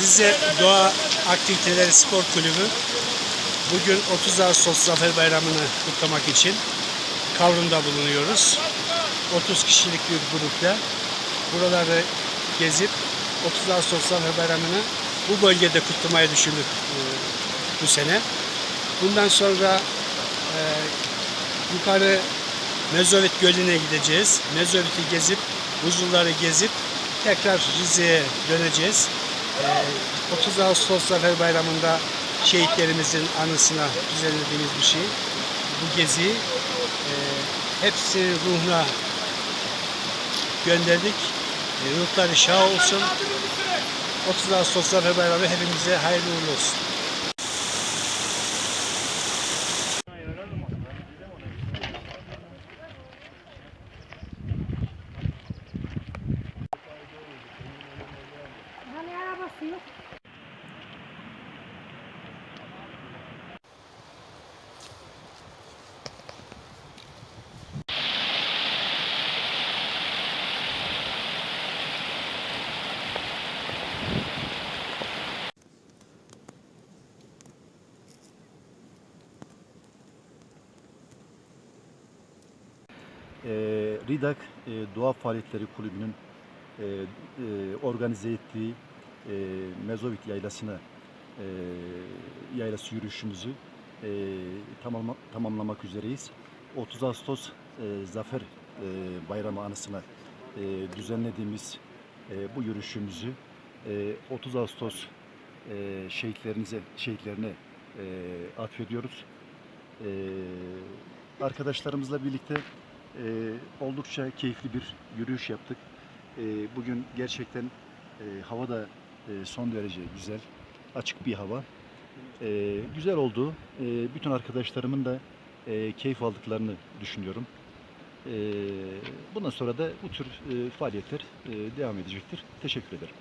Rize Doğa Aktiviteleri Spor Kulübü bugün 30 Ağustos Zafer Bayramı'nı kutlamak için Kavrun'da bulunuyoruz. 30 kişilik bir grupla buraları gezip 30 Ağustos Zafer Bayramı'nı bu bölgede kutlamayı düşündük e, bu sene. Bundan sonra e, yukarı Mezovit Gölü'ne gideceğiz. Mezovit'i gezip, buzulları gezip tekrar Rize'ye döneceğiz. Ee, 30 Ağustos Zafer Bayramı'nda şehitlerimizin anısına düzenlediğimiz bir şey. Bu geziyi e, ruhuna gönderdik. E, ruhları şah olsun. 30 Ağustos Zafer Bayramı hepimize hayırlı uğurlu olsun. Hani arabası yok. e, RİDAK e, Doğa Faaliyetleri Kulübü'nün e, e, organize ettiği e, Mezovit Yaylası'na e, yaylası yürüyüşümüzü e, tamamla- tamamlamak üzereyiz. 30 Ağustos e, Zafer e, Bayramı anısına e, düzenlediğimiz e, bu yürüyüşümüzü e, 30 Ağustos e, şehitlerinize şehitlerine e, atfediyoruz. E, arkadaşlarımızla birlikte e, oldukça keyifli bir yürüyüş yaptık. E, bugün gerçekten e, hava da e, son derece güzel, açık bir hava. E, güzel oldu. E, bütün arkadaşlarımın da e, keyif aldıklarını düşünüyorum. E, bundan sonra da bu tür e, faaliyetler e, devam edecektir. Teşekkür ederim.